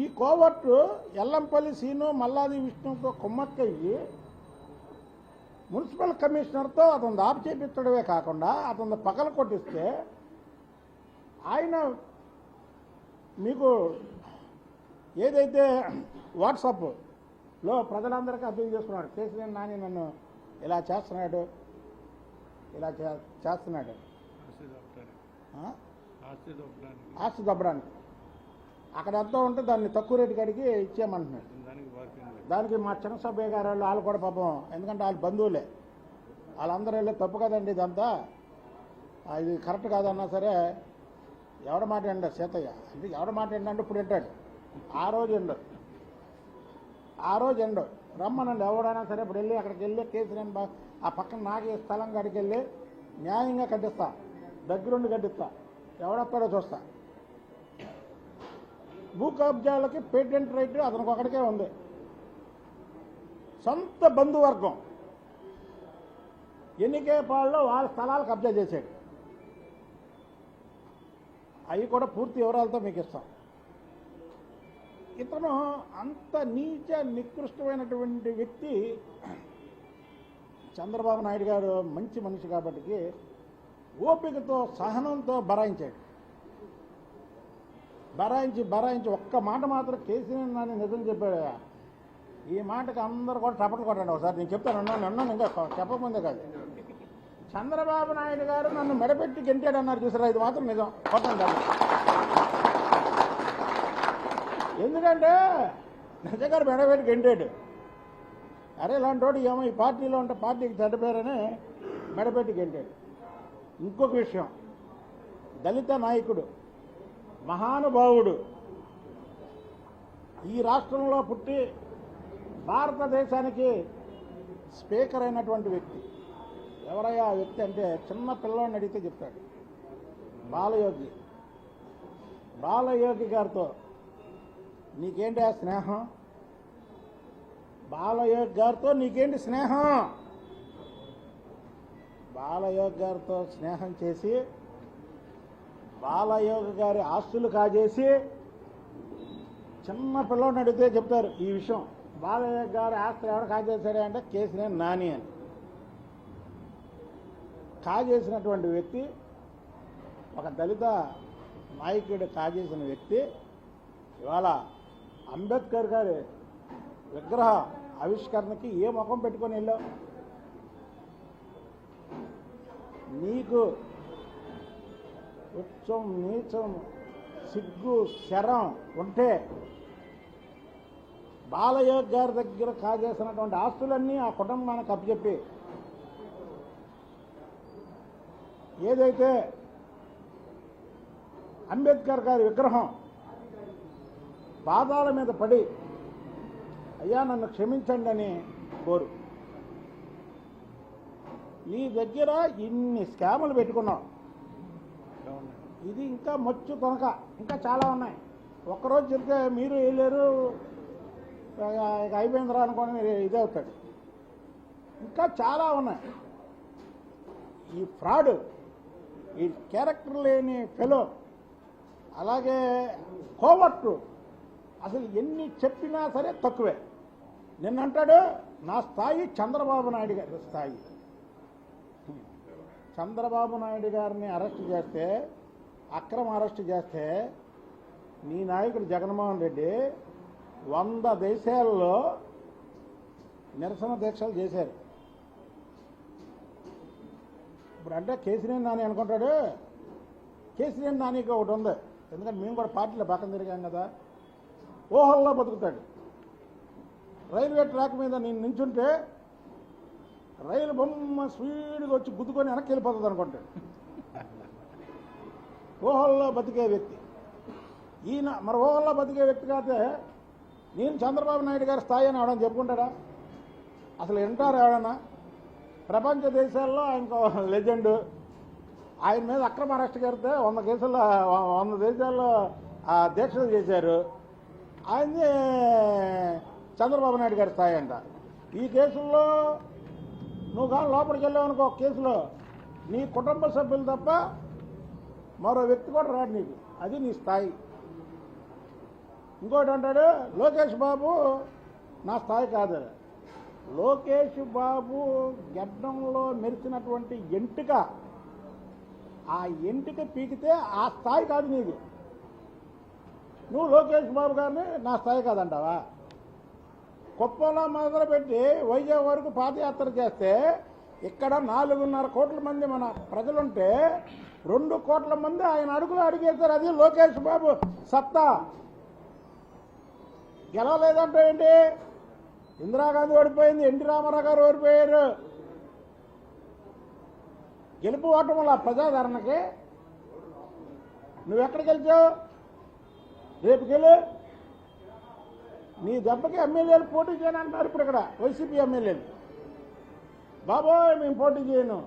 ఈ కోవట్టు ఎల్లంపల్లి సీను మల్లాది విష్ణుతో కుమ్మక్కయ్యి మున్సిపల్ కమిషనర్తో అతను దాపు చేపించడమే కాకుండా అతను పగల కొట్టిస్తే ఆయన మీకు ఏదైతే వాట్సాప్లో ప్రజలందరికీ అర్థం చేసుకున్నాడు కేసీఆర్ నాని నన్ను ఇలా చేస్తున్నాడు ఇలా చేస్తున్నాడు. ఆస్తి దబ్బడానికి. అక్కడ ఎంతో ఉంటే దాన్ని తక్కువ రేటు కడిగి ఇచ్చేయమంటున్నాడు. దానికి మా చిన్నసభ్య గారు వాళ్ళు వాళ్ళు కూడా పాపం ఎందుకంటే వాళ్ళు బంధువులే. వాళ్ళందరూ వెళ్ళి తప్పు కదండి ఇదంతా. ఇది కరెక్ట్ కాదన్నా సరే ఎవడ మాట ఎండ సీతయ్య. అంటే ఎవడ మాట ఏంటంటే ఇప్పుడు వింటాడు. ఆ రోజు ఎండు ఆ రోజు ఎండు రమ్మనండి ఎవడైనా సరే ఇప్పుడు వెళ్ళి అక్కడికి వెళ్ళి కేసు నేను ఆ పక్కన నాకు ఈ స్థలం కాడికి వెళ్ళి న్యాయంగా కట్టిస్తా. దగ్గరుండి కట్టిస్తా. ఎవడొస్తాడో చూస్తా. భూ కబ్జాలకి పేటెంట్ రైట్ అతనికి ఒకటికే ఉంది. సొంత బంధువర్గం. ఎన్నికేపాల్లో వాళ్ళ స్థలాలు కబ్జా చేశాడు. అవి కూడా పూర్తి వివరాలతో మీకు ఇస్తాం. ఇతను అంత నీచ నికృష్టమైనటువంటి వ్యక్తి. చంద్రబాబు నాయుడు గారు మంచి మనిషి కాబట్టి ఓపికతో సహనంతో భరాయించాడు బరాయించి బరాయించి ఒక్క మాట మాత్రం కేసీఆర్ నాని నిజం చెప్పాడు ఈ మాటకి అందరు కూడా చప్పట్లు కొట్టండి ఒకసారి. నేను చెప్తాను అన్నాను అన్నాను ఇంకా చెప్పకముందే కాదు. చంద్రబాబు నాయుడు గారు నన్ను మెడపెట్టి గెంటాడు అన్నారు చూసారా? ఇది మాత్రం నిజం. కొట్టండి దాన్ని. ఎందుకంటే నిజంగా మెడపెట్టి గెంటాడు. అరే ఇలాంటి వాడు ఏమో ఈ పార్టీలో ఉంటే పార్టీకి చెడ్డపేరని మెడపెట్టి గెంటాడు. ఇంకొక విషయం. దళిత నాయకుడు మహానుభావుడు. ఈ రాష్ట్రంలో పుట్టి భారతదేశానికి స్పీకర్ అయినటువంటి వ్యక్తి. ఎవరయ్యా ఆ వ్యక్తి అంటే చిన్న పిల్లవాడిని అడిగితే చెప్తాడు. బాలయోగి. బాలయోగి గారితో నీకేంటి ఆ స్నేహం? బాలయోగి గారితో నీకేంటి స్నేహం? బాలయోగి గారితో స్నేహం చేసి బాలయోగ గారి ఆస్తులు కాజేసి చిన్న పిల్లని అడిగితే చెప్తారు ఈ విషయం. బాలయ్య గారి ఆస్తులు ఎవరు కాజేశారే అంటే కేసీఆర్ నాని అని. కాజేసినటువంటి వ్యక్తి ఒక దళిత నాయకుడు కాజేసిన వ్యక్తి ఇవాళ అంబేద్కర్ గారి విగ్రహ ఆవిష్కరణకి ఏ ముఖం పెట్టుకొని వెళ్ళావు? నీకు ఉచ్చం నీచం సిగ్గు శరం ఉంటే బాలయోగ్ గారి దగ్గర కాజేసినటువంటి ఆస్తులన్నీ ఆ కుటుంబానికి అప్పచెప్పి ఏదైతే అంబేద్కర్ గారి విగ్రహం పాదాల మీద పడి అయ్యా నన్ను క్షమించండి అని కోరు. నీ దగ్గర ఇన్ని స్కాములు పెట్టుకున్నావు ఇది ఇంకా మచ్చు తొనక ఇంకా చాలా ఉన్నాయి. ఒక్కరోజు చెప్తే మీరు వేయలేరు ఇక ఇక అయిపోయిందిరా అనుకోని ఇదే అవుతాడు ఇంకా చాలా ఉన్నాయి. ఈ ఫ్రాడ్ ఈ క్యారెక్టర్ లేని ఫెలో అలాగే కోవట్టు అసలు ఎన్ని చెప్పినా సరే తక్కువే. నిన్నంటాడు నా స్థాయి చంద్రబాబు నాయుడు గారి స్థాయి. చంద్రబాబు నాయుడు గారిని అరెస్ట్ చేస్తే అక్రమ అరెస్ట్ చేస్తే నీ నాయకుడు జగన్మోహన్ రెడ్డి వంద దేశాల్లో నిరసన దీక్షలు చేశారు. ఇప్పుడు అంటే కేసీఆర్ నాని అనుకుంటాడు. కేసీఆర్ నానికి ఒకటి ఉంది. ఎందుకంటే మేము కూడా పార్టీలో పక్కన తిరిగాం కదా. ఊహల్లో బతుకుతాడు. రైల్వే ట్రాక్ మీద నేను నించుంటే రైలు బొమ్మ స్పీడ్గా వచ్చి గుద్దుకొని వెనక్కి వెళ్ళిపోతుంది అనుకుంటాడు. ఊహల్లో బతికే వ్యక్తి. ఈయన మరి ఊహల్లో బతికే వ్యక్తి కాతే నేను చంద్రబాబు నాయుడు గారి స్థాయి అని ఎవడని చెప్పుకుంటాడా? అసలు వింటారు ఎవడన్నా ప్రపంచ దేశాల్లో ఆయనకు లెజెండ్. ఆయన మీద అక్రమ అరెస్ట్ కడితే వంద కేసుల్లో వంద దేశాల్లో దీక్షలు చేశారు. ఆయన్ని చంద్రబాబు నాయుడు గారి స్థాయి అంట. ఈ కేసుల్లో నువ్వు కానీ లోపలికి వెళ్ళావు అనుకో కేసులో నీ కుటుంబ సభ్యులు తప్ప మరో వ్యక్తి కూడా రాడు నీకు. అది నీ స్థాయి. ఇంకోటి అంటాడు లోకేష్ బాబు నా స్థాయి కాదు. లోకేష్ బాబు గడ్డంలో మెరిసినటువంటి ఎంటుక ఆ ఎంటుక పీకితే ఆ స్థాయి కాదు నీది. నువ్వు లోకేష్ బాబు గారిని నా స్థాయి కాదంటావా? కుప్పంలో మొదలుపెట్టి వైజాగ్ వరకు పాదయాత్ర చేస్తే ఇక్కడ నాలుగున్నర కోట్ల మంది మన ప్రజలుంటే రెండు కోట్ల మంది ఆయన అడుగులు అడిగేశారు. అది లోకేష్ బాబు సత్తా. గెలవలేదంటే ఏంటి? ఇందిరాగాంధీ ఓడిపోయింది ఎన్టీ రామారావు గారు ఓడిపోయారు. గెలుపు ఓటముల ప్రజాదరణకి నువ్వు ఎక్కడికి వెళ్తావు రేపు గెలు. నీ దెబ్బకి ఎమ్మెల్యేలు పోటీ చేయను అంటున్నారు ఇప్పుడు ఇక్కడ వైసీపీ ఎమ్మెల్యేలు. బాబోయ్ మేము పోటీ చేయను.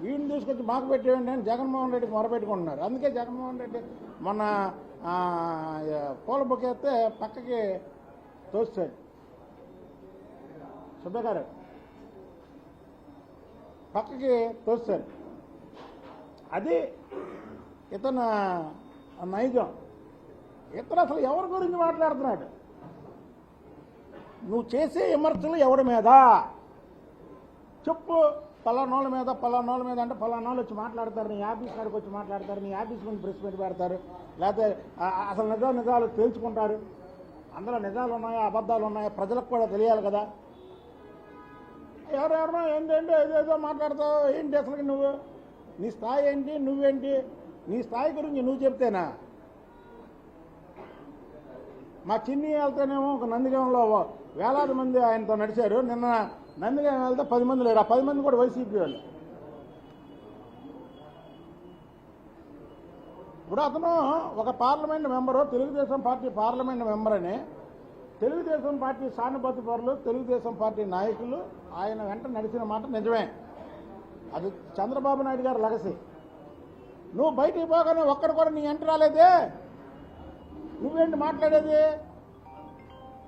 వీడిని తీసుకొచ్చి మాకు పెట్టేయండి అని జగన్మోహన్ రెడ్డికి మొరపెట్టుకుంటున్నారు. అందుకే జగన్మోహన్ రెడ్డి మొన్న కోల బుక్ వేస్తే పక్కకి తోస్తాడు సుబ్బగారు పక్కకి తోస్తాడు అది ఇతను నైజం. ఇతను అసలు ఎవరి గురించి మాట్లాడుతున్నాడు? నువ్వు చేసే విమర్శలు ఎవరి మీద? చెప్పు. పలానోళ్ళ మీద పలానోళ్ళ మీద అంటే పలానోళ్ళు వచ్చి మాట్లాడతారు నీ ఆఫీస్ కాడికి వచ్చి మాట్లాడతారు నీ ఆఫీస్ ముందు ప్రెస్ మీట్ పెడతారు. లేకపోతే అసలు నిజాలు నిజాలు తేల్చుకుంటారు. అందులో నిజాలు ఉన్నాయా అబద్ధాలు ఉన్నాయా ప్రజలకు కూడా తెలియాలి కదా. ఎవరెవరో ఏంటంటే ఏదేదో మాట్లాడతావు ఏంటి అసలు నువ్వు? నీ స్థాయి ఏంటి నువ్వేంటి? నీ స్థాయి గురించి నువ్వు చెప్తేనా? మా చిన్ని వెళ్తేనేమో ఒక నందిగంలో వేలాది మంది ఆయనతో నడిచారు. నిన్న నందిగా వెళ్తే పది మంది లేరు. ఆ పది మంది కూడా వైసీపీ వాళ్ళు. ఇప్పుడు అతను ఒక parliament member Telugu Desam party parliament member అని తెలుగుదేశం పార్టీ సానుభూతి పరులు తెలుగుదేశం పార్టీ నాయకులు ఆయన వెంట నడిచిన మాట నిజమే. అది చంద్రబాబు నాయుడు గారు లగసి. నువ్వు బయటికి పోగానే ఒక్కడు కూడా నీ ఎంట రాలేదే. నువ్వేంటి మాట్లాడేది?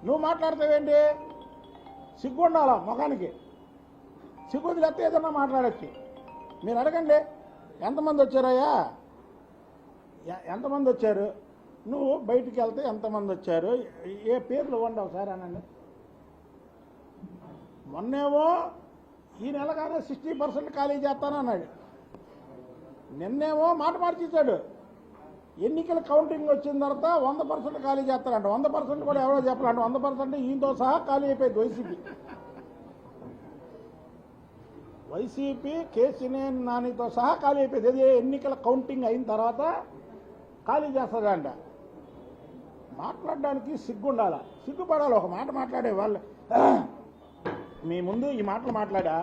నువ్వు మాట్లాడతావేంటి? సిగ్గు ఉండాలా ముఖానికి? సిగ్గు లేకపోతే ఏదన్నా మాట్లాడచ్చు. మీరు అడగండి ఎంతమంది వచ్చారయ్యా? ఎంతమంది వచ్చారు? నువ్వు బయటికి వెళ్తే ఎంతమంది వచ్చారు? ఏ పేర్లు ఇవ్వండి ఒకసారి అనండి. మొన్నేమో ఈ నెలగానే సిక్స్టీ పర్సెంట్ ఖాళీ చేస్తానన్నాడు. నిన్నేమో మాట మార్చేశాడు. ఎన్నికల కౌంటింగ్ వచ్చిన తర్వాత వంద పర్సెంట్ ఖాళీ చేస్తారంట. వంద పర్సెంట్ కూడా ఎవరో చెప్పాలంట వంద పర్సెంట్ ఈయనతో సహా ఖాళీ అయిపోయింది వైసీపీ. వైసీపీ కేసీనేని నానితో సహా ఖాళీ అయిపోయింది. అదే ఎన్నికల కౌంటింగ్ అయిన తర్వాత ఖాళీ చేస్తారంట. మాట్లాడడానికి సిగ్గుండాల? సిగ్గుపడాలి. ఒక మాట మాట్లాడే వాళ్ళు మీ ముందు ఈ మాటలు మాట్లాడా?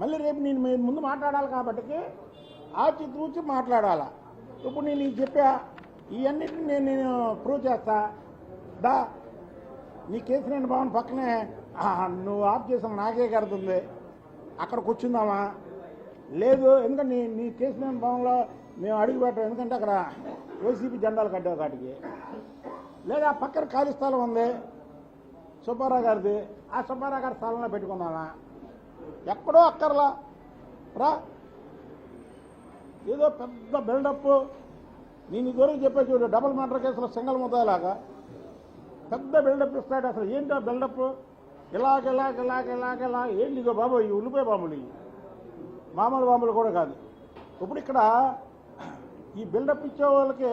మళ్ళీ రేపు నేను మీ ముందు మాట్లాడాలి కాబట్టి ఆచి తూచి మాట్లాడాలా? ఇప్పుడు నేను నీకు చెప్పా ఇవన్నిటిని నేను నేను ప్రూవ్ చేస్తా. దా నీ కేసీనారాయణ భవన్ పక్కనే. నువ్వు ఆఫ్ చేసిన నాకే కడుతుంది అక్కడ కూర్చుందామా? లేదు ఎందుకంటే నీ నీ కేసీనారాయణ భవన్లో మేము అడుగు పెట్టాం ఎందుకంటే అక్కడ వైసీపీ జెండాలు కట్టావు కాటికి. లేదా పక్కన ఖాళీ స్థలం ఉంది సుబ్బారావు గారిది. ఆ సుబ్బారావు గారి స్థలంలో పెట్టుకుందామా? ఎక్కడో అక్కర్లా. రా. ఏదో పెద్ద బిల్డప్. నేను ఇదివరకు చెప్పే చూడు డబుల్ మర్డర్ కేసులో సింగల్ ముద్దలాగా పెద్ద బిల్డప్ ఇస్తాడు అసలు. ఏంటి ఆ బిల్డప్? ఇలాగ ఇలాగ ఇలాగ ఇలాగ ఇలా ఏంటి ఇగో బాబు ఈ ఉల్లిపాయ బాంబులు ఇవి? మామూలు బాంబులు కూడా కాదు. ఇప్పుడు ఇక్కడ ఈ బిల్డప్ ఇచ్చే వాళ్ళకి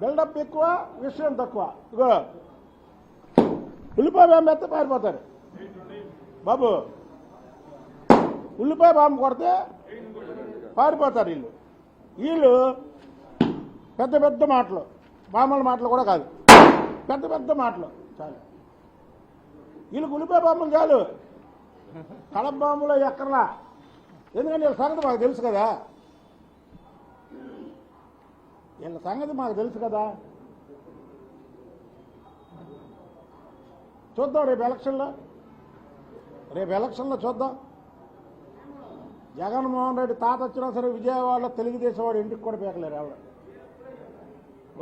బిల్డప్ ఎక్కువ విషయం తక్కువ. ఇగో ఉల్లిపాయ బాంబు ఎత్తే పారిపోతారు బాబు ఉల్లిపాయ బాంబు కొడితే పారిపోతారు వీళ్ళు. వీళ్ళు పెద్ద పెద్ద మాటలు మామూలు మాటలు కూడా కాదు. పెద్ద పెద్ద మాటలు. చాలు. వీళ్ళు ఉల్లిపాయ బాంబులు చాలు. కడప బాంబులో ఎక్కర్లా? ఎందుకంటే వీళ్ళ సంగతి మాకు తెలుసు కదా. వీళ్ళ సంగతి మాకు తెలుసు కదా. చూద్దాం రేపు ఎలక్షన్లో. రేపు ఎలక్షన్లో చూద్దాం. జగన్మోహన్ రెడ్డి తాత వచ్చినా సరే విజయవాడలో తెలుగుదేశం వాడు ఇంటికి కూడా పీకలేరు ఎవరు.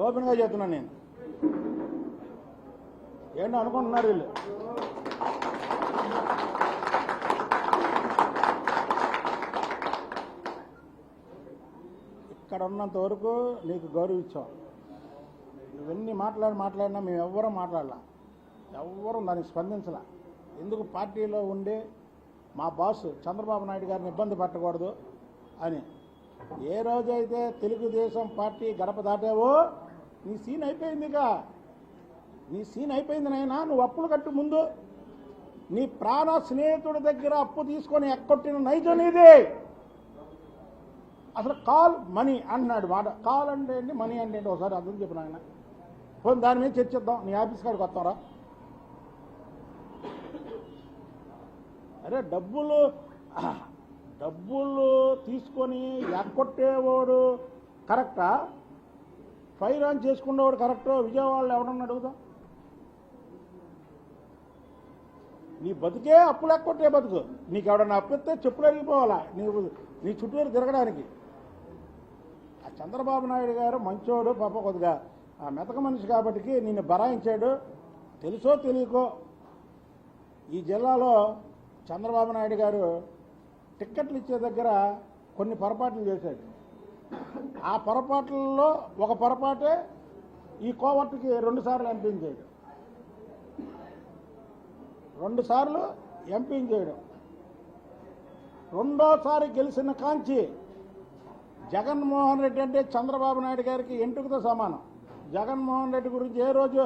ఓపెన్గా చెప్తున్నాను నేను. ఏంటో అనుకుంటున్నారు వీళ్ళు? ఇక్కడ ఉన్నంత వరకు నీకు గౌరవించాం. ఇవన్నీ మాట్లాడి మాట్లాడినా మేము ఎవ్వరూ మాట్లాడలా. ఎవ్వరూ దానికి స్పందించలా. ఎందుకు పార్టీలో ఉండి మా బాస్ చంద్రబాబు నాయుడు గారిని ఇబ్బంది పెట్టకూడదు అని. ఏ రోజైతే తెలుగుదేశం పార్టీ గడప దాటావో నీ సీన్ అయిపోయిందిగా నీ సీన్ అయిపోయింది నాయనా నువ్వు అప్పులు కట్టు ముందు. నీ ప్రాణ స్నేహితుడి దగ్గర అప్పు తీసుకొని ఎక్కొట్టిన నైజం నీది. అసలు కాల్ మనీ అంటున్నాడు మాట. కాల్ అంటే ఏంటి? మనీ అంటే ఏంటి? ఒకసారి అర్థం చెప్పిన నాయన. పోనీ దాని మీద చర్చిద్దాం. నీ ఆఫీస్ కాడికి వస్తారా అరే డబ్బులు డబ్బులు తీసుకొని ఎక్కొట్టేవాడు కరెక్టా? ఫైర్ ఆన్ చేసుకునేవాడు కరెక్టో? విజయవాడలో ఎవడన్నా అడుగుదాం. నీ బతికే అప్పులు ఎక్కొట్టే బతుకు. నీకు ఎవడన్నా అప్పిస్తే చెప్పులు అరిగిపోవాలా? నీవు నీ చుట్టూరు తిరగడానికి. ఆ చంద్రబాబు నాయుడు గారు మంచోడు పాప కొద్దిగా ఆ మెతక మనిషి కాబట్టి నిన్ను బరాయించాడు. తెలుసో తెలియకో. ఈ జిల్లాలో చంద్రబాబు నాయుడు గారు టిక్కెట్లు ఇచ్చే దగ్గర కొన్ని పొరపాట్లు చేశాడు. ఆ పొరపాట్లలో ఒక పొరపాటే ఈ కోవట్టుకి రెండుసార్లు ఎంపీని చేయడం. రెండుసార్లు ఎంపీని చేయడం. రెండోసారి గెలిచిన కాంచి జగన్మోహన్ రెడ్డి అంటే చంద్రబాబు నాయుడు గారికి ఎంటుకతో సమానం. జగన్మోహన్ రెడ్డి గురించి ఏ రోజు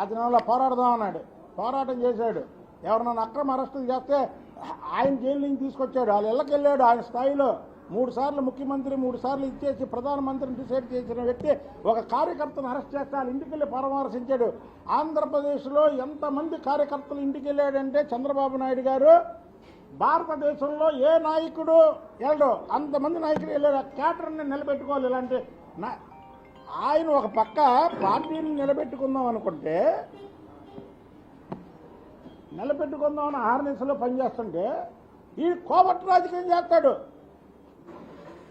అతనిలో పోరాడదాం పోరాడదామన్నాడు పోరాటం చేశాడు. ఎవరినైనా అక్రమ అరెస్టులు చేస్తే ఆయన జైలు నుంచి తీసుకొచ్చాడు. వాళ్ళ ఇళ్ళకి వెళ్ళాడు ఆయన స్థాయిలో. మూడు సార్లు ముఖ్యమంత్రి మూడు సార్లు ఇచ్చేసి ప్రధానమంత్రిని డిసైడ్ చేసిన వ్యక్తి ఒక కార్యకర్తను అరెస్ట్ చేస్తే వాళ్ళ ఇంటికి వెళ్ళి పరామర్శించాడు. ఆంధ్రప్రదేశ్లో ఎంతమంది కార్యకర్తలు ఇంటికి వెళ్ళాడంటే చంద్రబాబు నాయుడు గారు భారతదేశంలో ఏ నాయకుడు వెళ్ళడు. అంతమంది నాయకులు వెళ్ళారు. క్యాటర్ని నిలబెట్టుకోవాలి ఇలాంటి నా- ఆయన ఒక పక్క పార్టీని నిలబెట్టుకుందాం అనుకుంటే నిలబెట్టుకుందామని ఆర్ఎన్ఎస్లో పనిచేస్తుంటే ఈ కోవట్ రాజకీయం చేస్తాడు.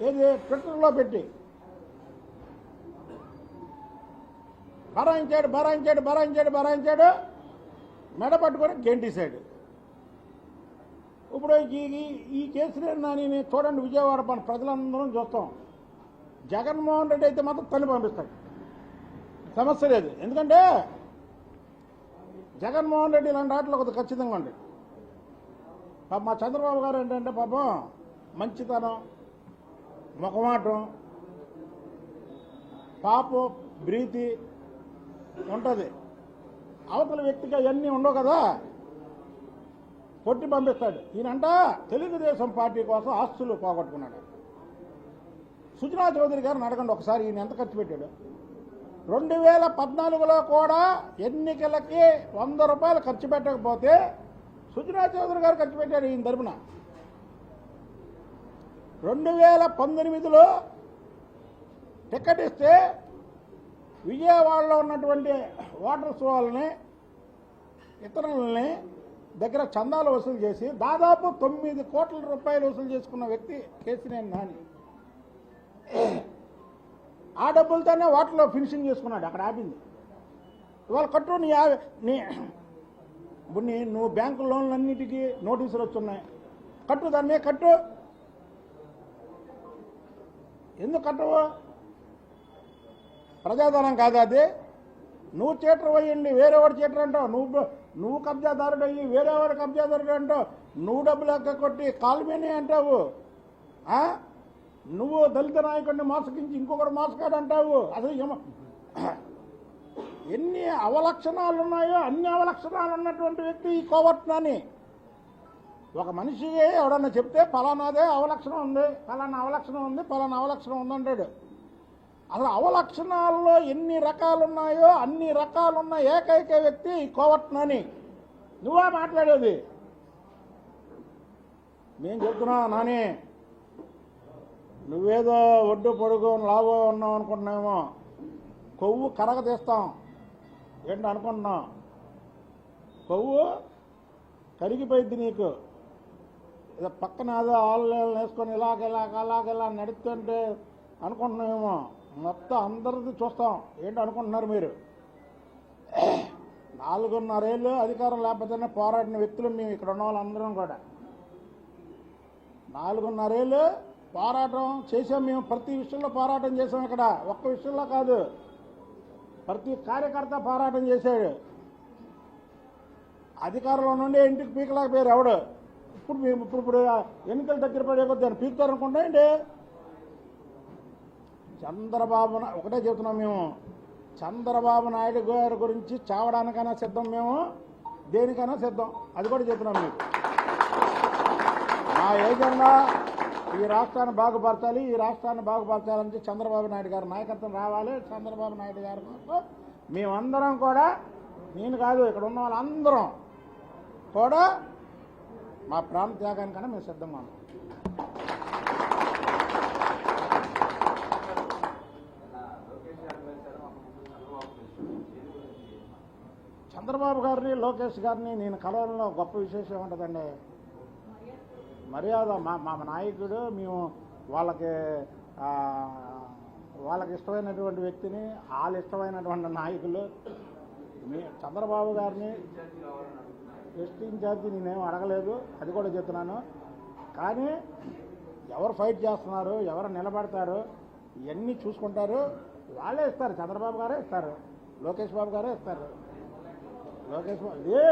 ఏది? ట్విట్టర్లో పెట్టి. బరాయించాడు బరాయించాడు బరాయించాడు బరాయించాడు. మెడ పట్టుకొని గెంటేశాడు ఇప్పుడు ఈ ఈ- ఈ నేను నాని చూడండి విజయవాడ మన ప్రజలందరం చూస్తాం. జగన్మోహన్ రెడ్డి అయితే మాత్రం తల్లి పంపిస్తాడు. సమస్య లేదు. ఎందుకంటే జగన్మోహన్ రెడ్డి ఇలాంటి ఆటలు ఒక ఖచ్చితంగా ఉండి పాప మా చంద్రబాబు గారు ఏంటంటే పాపం మంచితనం ముఖమాటం పాపం ప్రీతి ఉంటుంది. అవతల వ్యక్తికి అవన్నీ ఉండవు కదా. కొట్టి పంపిస్తాడు. ఈయనంట తెలుగుదేశం పార్టీ కోసం ఆస్తులు పోగొట్టుకున్నాడు. సుజనా చౌదరి గారిని అడగండి ఒకసారి ఈయన ఎంత ఖర్చు పెట్టాడు? రెండు వేల పద్నాలుగులో కూడా ఎన్నికలకి వంద రూపాయలు ఖర్చు పెట్టకపోతే సుజనా చౌదరి గారు ఖర్చు పెట్టాడు ఈయన తరపున. రెండు వేల పంతొమ్మిదిలో టికెట్ ఇస్తే విజయవాడలో ఉన్నటువంటి వాటర్స్ వాళ్ళని ఇతరులని దగ్గర చందాలు వసూలు చేసి దాదాపు తొమ్మిది కోట్ల రూపాయలు వసూలు చేసుకున్న వ్యక్తి కేసీనేని నాని ఆ డబ్బులతోనే వాటర్లో ఫినిషింగ్ చేసుకున్నాడు అక్కడ ఆపింది. ఇవాళ కట్టు నీ నీ ఇప్పుడు నీ నువ్వు బ్యాంకు లోన్లన్నిటికీ నోటీసులు వచ్చున్నాయి. కట్టు దాని మీద కట్టు. ఎందుకు కట్టవు? ప్రజాధనం కాదా అది? నువ్వు చీటర్ అయ్యండి వేరేవాడు చీటర్ అంటావు. నువ్వు నువ్వు కబ్జాదారుడు అయ్యి వేరేవాడు కబ్జాదారుడు అంటావు. నువ్వు డబ్బులు ఎక్క కొట్టి కాల్మేనే అంటావు. నువ్వు దళిత నాయకుడిని మోసగించి ఇంకొకరు మోసగాడు అంటావు అసలు ఎన్ని అవలక్షణాలు ఉన్నాయో అన్ని అవలక్షణాలు ఉన్నటువంటి వ్యక్తి ఈ కోవర్ట్నని ఒక మనిషి ఎవడన్నా చెప్తే ఫలానాదే అవలక్షణం ఉంది ఫలానా అవలక్షణం ఉంది ఫలానా అవలక్షణం ఉంది అంటాడు. అసలు అవలక్షణాల్లో ఎన్ని రకాలు ఉన్నాయో అన్ని రకాలున్న ఏకైక వ్యక్తి ఈ కోవట్నని నువ్వే మాట్లాడేది. నేను చెప్తున్నా నానే? నువ్వేదో ఒడ్డు పొడుగు లాభో ఉన్నావు అనుకుంటున్నామో కొవ్వు కరగ తీస్తాం. ఏంటి అనుకుంటున్నాం కొవ్వు కరిగిపోయింది నీకు. ఏదో పక్కన ఏదో ఆళ్ళు వేసుకొని ఇలాగ ఇలాగ అలాగ ఇలా నడుస్తుంటే అనుకుంటున్నామేమో మొత్తం అందరిది చూస్తాం. ఏంటి అనుకుంటున్నారు మీరు? నాలుగున్నరేళ్ళు అధికారం లేకపోతేనే పోరాడిన వ్యక్తులు మేము ఇక్కడ ఉన్న వాళ్ళందరం కూడా నాలుగున్నరేళ్ళు పోరాటం చేసాం మేము. ప్రతి విషయంలో పోరాటం చేసాం ఇక్కడ. ఒక్క విషయంలో కాదు. ప్రతి కార్యకర్త పోరాటం చేశాడు. అధికారంలో నుండి ఇంటికి పీకలేకపోయారు ఎవడు? ఇప్పుడు మేము ఇప్పుడు ఇప్పుడు ఎన్నికలు దగ్గర పడే కొద్ది దాన్ని పీకుతారు అనుకుంటా ఏంటి? చంద్రబాబు ఒకటే చెబుతున్నాం మేము. చంద్రబాబు నాయుడు గారి గురించి చావడానికైనా సిద్ధం మేము. దేనికైనా సిద్ధం. అది కూడా చెప్తున్నాం మీకు. మా ఏజెండా ఈ రాష్ట్రాన్ని బాగుపరచాలి ఈ రాష్ట్రాన్ని బాగుపరచాలంటే చంద్రబాబు నాయుడు గారి నాయకత్వం రావాలి. చంద్రబాబు నాయుడు గారి కోసం మేమందరం కూడా నేను కాదు ఇక్కడ ఉన్న వాళ్ళందరం కూడా మా ప్రాణ త్యాగానికన్నా మేము సిద్ధంగా ఉన్నాం. చంద్రబాబు గారిని లోకేష్ గారిని నేను కలవడంలో గొప్ప విశేషం ఉంటుందండి మర్యాద మా మా నాయకుడు మేము వాళ్ళకి వాళ్ళకి ఇష్టమైనటువంటి వ్యక్తిని వాళ్ళ ఇష్టమైనటువంటి నాయకులు. మీ చంద్రబాబు గారిని ఎస్టీ ఇన్ఛార్జి నేనేం అడగలేదు అది కూడా చెప్తున్నాను. కానీ ఎవరు ఫైట్ చేస్తున్నారు ఎవరు నిలబడతారు ఇవన్నీ చూసుకుంటారు. వాళ్ళే ఇస్తారు చంద్రబాబు గారే ఇస్తారు లోకేష్ బాబు గారే ఇస్తారు. లోకేష్ బాబు ఇదే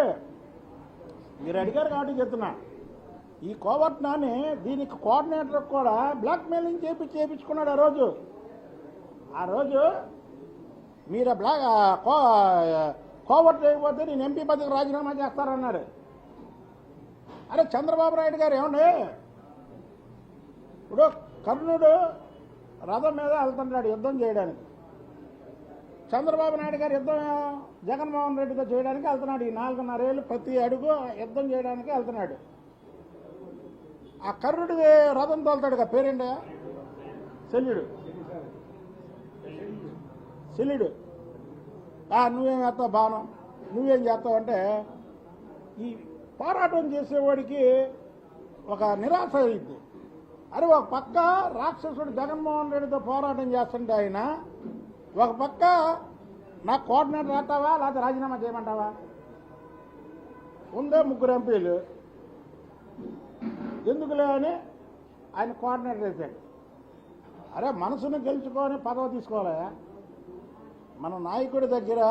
మీరు అడిగారు కాబట్టి చెప్తున్నా. ఈ కోవర్ట్ నాని దీనికి కోఆర్డినేటర్ కూడా బ్లాక్మెయిలింగ్ చేపి చేయించుకున్నాడు ఆ రోజు. ఆ రోజు మీరు బ్లాక్ కో కోవర్ట్ చేయకపోతే నేను ఎంపీ పదవికి రాజీనామా చేస్తారన్నాడు. అరే చంద్రబాబు నాయుడు గారు ఏమండి? ఇప్పుడు కర్ణుడు రథం మీద వెళ్తున్నాడు యుద్ధం చేయడానికి. చంద్రబాబు నాయుడు గారు యుద్ధం జగన్మోహన్ రెడ్డితో చేయడానికి వెళ్తున్నాడు. ఈ నాలుగున్నరేళ్ళు ప్రతి అడుగు యుద్ధం చేయడానికి వెళ్తున్నాడు. ఆ కర్రుడు రథం తోలుతాడు పేరేంటి శల్యుడు. శల్యుడు. ఆ, నువ్వేం చేస్తావు బాణం? నువ్వేం చేస్తావు అంటే ఈ పోరాటం చేసేవాడికి ఒక నిరాశ అయింది అరే ఒక పక్క రాక్షసుడు జగన్మోహన్ రెడ్డితో పోరాటం చేస్తుంటే ఆయన ఒక పక్క నా కోఆర్డినేటర్ వేస్తావా లేకపోతే రాజీనామా చేయమంటావా? ఉందే ముగ్గురు ఎంపీలు. ఎందుకులే అని ఆయన కోఆర్డినేటర్ వేశాడు. అరే మనసును గెలుచుకొని పదవి తీసుకోవాలి? మన నాయకుడి దగ్గర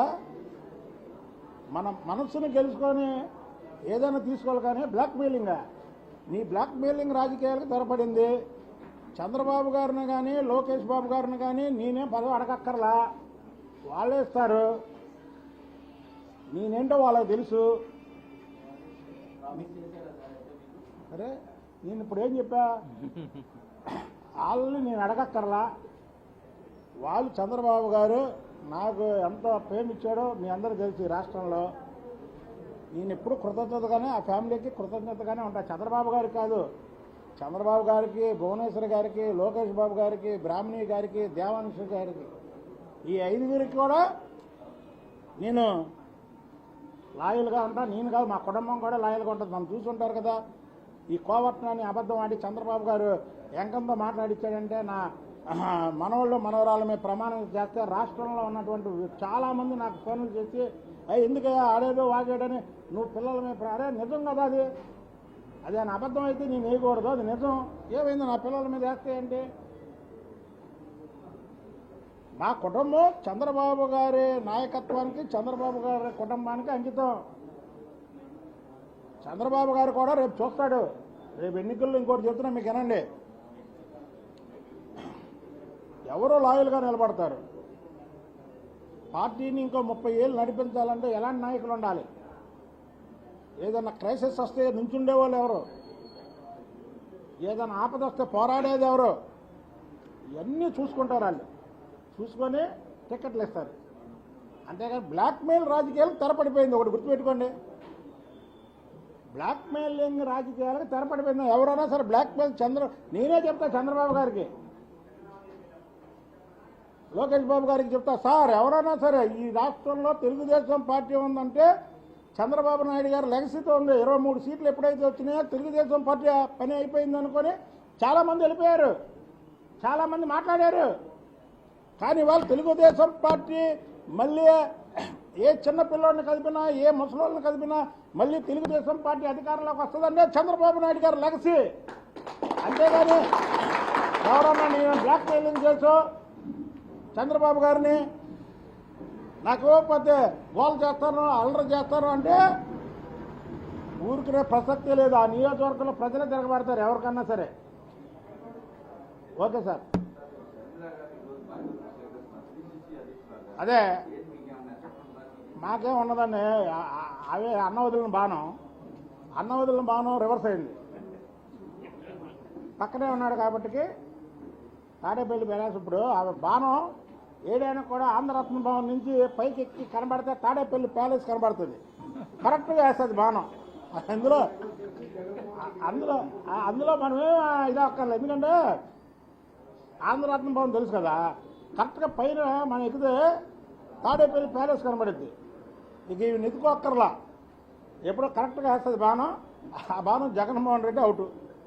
మన మనస్సును గెలుచుకొని ఏదైనా తీసుకోవాలి కానీ బ్లాక్మెయిలింగ్ నీ బ్లాక్మెయిలింగ్ రాజకీయాలకు తెరపడింది చంద్రబాబు గారిని కానీ లోకేష్ బాబు గారిని కానీ నేనే పదవి అడగక్కర్లా? వాళ్ళే ఇస్తారు. నేనేంటో వాళ్ళకి తెలుసు. అరే నేను ఇప్పుడు ఏం చెప్పా? వాళ్ళని నేను అడగక్కర్లా. వాళ్ళు చంద్రబాబు గారు నాకు ఎంత ప్రేమ ఇచ్చాడో మీ అందరూ తెలుసు ఈ రాష్ట్రంలో. నేను ఎప్పుడు కృతజ్ఞతగానే ఆ ఫ్యామిలీకి కృతజ్ఞతగానే ఉంటా. చంద్రబాబు గారికి కాదు. చంద్రబాబు గారికి భువనేశ్వర్ గారికి లోకేష్ బాబు గారికి బ్రాహ్మణి గారికి దేవాంశ గారికి. ఈ ఐదుగురికి కూడా నేను లాయల్గా ఉంటా. నేను కాదు మా కుటుంబం కూడా లాయల్గా ఉంటుంది. మనం చూసుంటారు కదా. ఈ కోవర్తనాన్ని అబద్ధం ఆడి చంద్రబాబు గారు ఎంకంతో మాట్లాడిచ్చాడంటే నా మనవాళ్ళు మనవరాల ప్రమాణం చేస్తే రాష్ట్రంలో ఉన్నటువంటి చాలామంది నాకు ఫోన్లు చేసి అయ్యి ఎందుకయ్యా ఆడేదో వాగాడని నువ్వు పిల్లల మీద అరే నిజం కదా అది. అది అని అబద్ధం అయితే నేను వేయకూడదు. అది నిజం. ఏమైంది నా పిల్లల మీద వేస్తే ఏంటి? మా కుటుంబం చంద్రబాబు గారి నాయకత్వానికి చంద్రబాబు గారి కుటుంబానికి అంకితం. చంద్రబాబు గారు కూడా రేపు చూస్తాడు. రేపు ఎన్నికల్లో ఇంకోటి చెప్తున్నా మీకు వినండి. ఎవరో లాయల్గా నిలబడతారు. పార్టీని ఇంకో ముప్పై ఏళ్ళు నడిపించాలంటే ఎలాంటి నాయకులు ఉండాలి? ఏదైనా క్రైసిస్ వస్తే నుంచుండేవాళ్ళు ఎవరు? ఏదైనా ఆపద వస్తే పోరాడేది ఎవరు? ఇవన్నీ చూసుకుంటారు వాళ్ళు. చూసుకొని టికెట్లు ఇస్తారు. అంతేగాని బ్లాక్మెయిల్ రాజకీయాలు తెరపడిపోయింది ఒకటి గుర్తుపెట్టుకోండి. బ్లాక్మెయిలింగ్ రాజకీయాలకు తెరపడిపోయింది ఎవరైనా సరే బ్లాక్మెయిల్ చంద్ర నేనే చెప్తా చంద్రబాబు గారికి. లోకేష్ బాబు గారికి చెప్తా సార్ ఎవరైనా సరే ఈ రాష్ట్రంలో తెలుగుదేశం పార్టీ ఉందంటే చంద్రబాబు నాయుడు గారు లెగసీతో ఉంది ఇరవై మూడు సీట్లు ఎప్పుడైతే వచ్చినాయో తెలుగుదేశం పార్టీ పని అయిపోయింది అనుకొని చాలామంది వెళ్ళిపోయారు. చాలామంది మాట్లాడారు. కానీ వాళ్ళు తెలుగుదేశం పార్టీ మళ్ళీ ఏ చిన్న పిల్లోడిని కదిపినా ఏ ముసలోళ్ళని కదిపినా మళ్ళీ తెలుగుదేశం పార్టీ అధికారంలోకి వస్తుందంటే చంద్రబాబు నాయుడు గారు లెగసీ. అంతేగాని ఎవరన్నా నేను బ్లాక్ మెయిలింగ్ చేసో చంద్రబాబు గారిని నాకు ఇవ్వకపోతే గోల్ చేస్తాను అల్లరి చేస్తాను అంటే ఊరికినే ప్రసక్తే లేదు. ఆ నియోజకవర్గంలో ప్రజలే తిరగబడతారు ఎవరికన్నా సరే. Okay sir. అదే. మాకేం ఉన్నదండి? అవే అన్న వదిలిన బాణం. అన్న వదిలిన బాణం రివర్స్ అయింది. పక్కనే ఉన్నాడు కాబట్టి తాడేపల్లి బ్యాలెన్స్ ఇప్పుడు ఆ బాణం ఏడైనా కూడా ఆంధ్రరత్న భవన్ నుంచి పైకి ఎక్కి కనబడితే తాడేపల్లి ప్యాలెస్ కనబడుతుంది. కరెక్ట్గా వేస్తుంది బాణం. అందులో అందులో అందులో మనమే ఇది అక్కర్లేదు ఎందుకంటే ఆంధ్రరత్న భవన్ తెలుసు కదా. కరెక్ట్గా పైన మనం ఎక్కితే తాడేపల్లి ప్యాలెస్ కనబడుద్ది. ఇక ఇవి నెత్తుకోక్కర్లా ఎప్పుడో కరెక్ట్గా వేస్తుంది బాణం. ఆ బాణం జగన్మోహన్ రెడ్డి అవుట్.